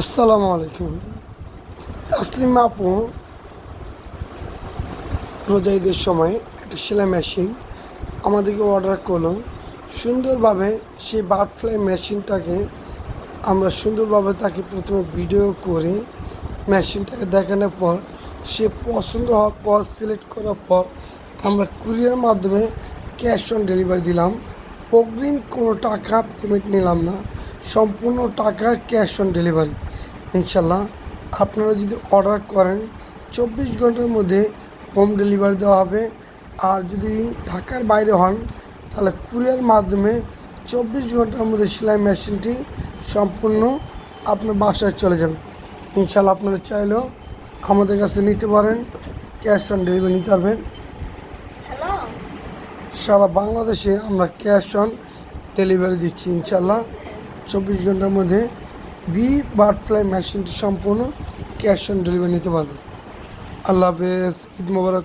আসসালামু আলাইকুম। তাসলিম আপু রোজা ঈদের সময় একটা সেলাই মেশিন আমাদেরকে অর্ডার করল। সুন্দরভাবে সেই বাটফ্লাই মেশিনটাকে আমরা সুন্দরভাবে তাকে প্রথমে ভিডিও করে মেশিনটাকে দেখানোর পর, সে পছন্দ হওয়ার পর সিলেক্ট করার পর আমরা কুরিয়ার মাধ্যমে ক্যাশ অন ডেলিভারি দিলাম। অগ্রিম কোনো টাকা পেমেন্ট নিলাম না। সম্পূর্ণ টাকা ক্যাশ অন ডেলিভারি। ইনশাল্লাহ আপনারা যদি অর্ডার করেন চব্বিশ ঘণ্টার মধ্যে হোম ডেলিভারি দেওয়া হবে। আর যদি ঢাকার বাইরে হন তাহলে কুরিয়ার মাধ্যমে চব্বিশ ঘণ্টার মধ্যে সেলাই মেশিনটি সম্পূর্ণ আপনার বাসায় চলে যাবে। ইনশাল্লাহ আপনারা চাইলেও আমাদের কাছে নিতে পারেন ক্যাশ অন ডেলিভারি নিতে পারবেন। সারা বাংলাদেশে আমরা ক্যাশ অন ডেলিভারি দিচ্ছি ইনশাল্লাহ চব্বিশ ঘণ্টার মধ্যে বি বার্ডফ্লাই মেশিনটি সম্পূর্ণ ক্যাশ অন ডেলিভারি নিতে পারবেন আল্লাহ হাফেজ, ঈদ মোবারক।